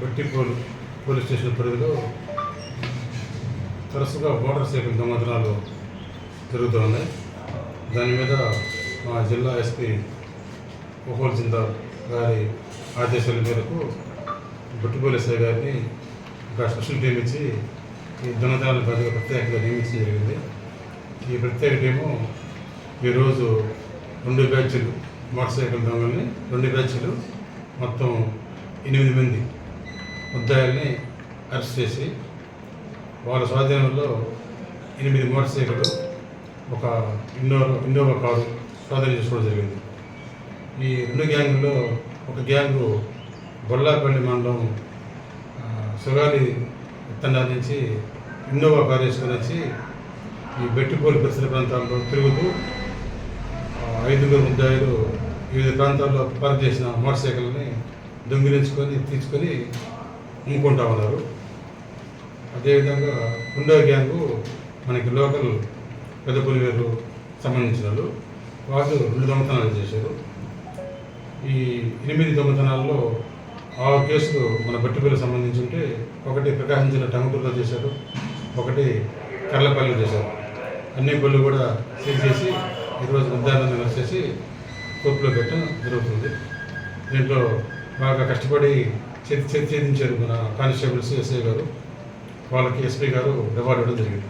బొట్టిపోలు police station పరిధిలో తరచుగా motor cycle దొంగతనాలు జరుగుతూ ఉన్నాయి. దాని మీద మా జిల్లా ఎస్పీ ఒహోల్ జిందాల్ గారి ఆదేశాల మేరకు బట్టిపోలి ఎస్ఐ గారిని ఒక స్పెషల్ టీం ఇచ్చి ఈ దొంగతనాల పరిధిగా ప్రత్యేకంగా నియమించడం జరిగింది. ఈ ప్రత్యేక టీము ఈరోజు రెండు బ్యాచ్లు మోటార్ సైకిల్ దొంగల్ని రెండు బ్యాచ్లు మొత్తం ఎనిమిది మంది ముద్దాయిల్ని అరెస్ట్ చేసి వాళ్ళ స్వాధీనంలో ఎనిమిది మోటార్ సైకిల్ ఒక ఇన్నోవా ఇన్నోవా కారు స్వాధీనం చేసుకోవడం జరిగింది. ఈ రెండు గ్యాంగుల్లో ఒక గ్యాంగు బొల్లాపల్లి మండలం సుగాలి విత్తనాల నుంచి ఇన్నోవా కారు వేసుకొని వచ్చి ఈ బెట్టిపోలి పరిసర ప్రాంతాల్లో తిరుగుతూ ఐదుగురు ముద్దాయిలు వివిధ ప్రాంతాల్లో పార్క్ చేసిన మోటార్ సైకిల్ని దొంగిలించుకొని తీసుకొని అమ్ముకుంటా ఉన్నారు. అదేవిధంగా రెండో గ్యాంగు మనకి లోకల్ పెద్ద పులివేరు సంబంధించిన వాళ్ళు వాళ్ళు రెండు దొంగతనాలు చేశారు. ఈ ఎనిమిది దొంగతనాల్లో ఆరు కేసులు మన బట్టిపల్లి సంబంధించి ఉంటే ఒకటి ప్రకాశం జిల్లా టంగుటూరులో చేశారు. ఒకటి కర్లపల్లిలో చేశారు. అన్ని పళ్ళు కూడా సీజ్ చేసి ఈరోజు ఉద్యానాన్ని వచ్చేసి కోర్టులో పెట్టడం జరుగుతుంది. దీంట్లో బాగా కష్టపడి ఛేదించారు మన కానిస్టేబుల్స్ ఎస్ఐ గారు. వాళ్ళకి ఎస్పీ గారు రివార్డు ఇవ్వడం జరిగింది.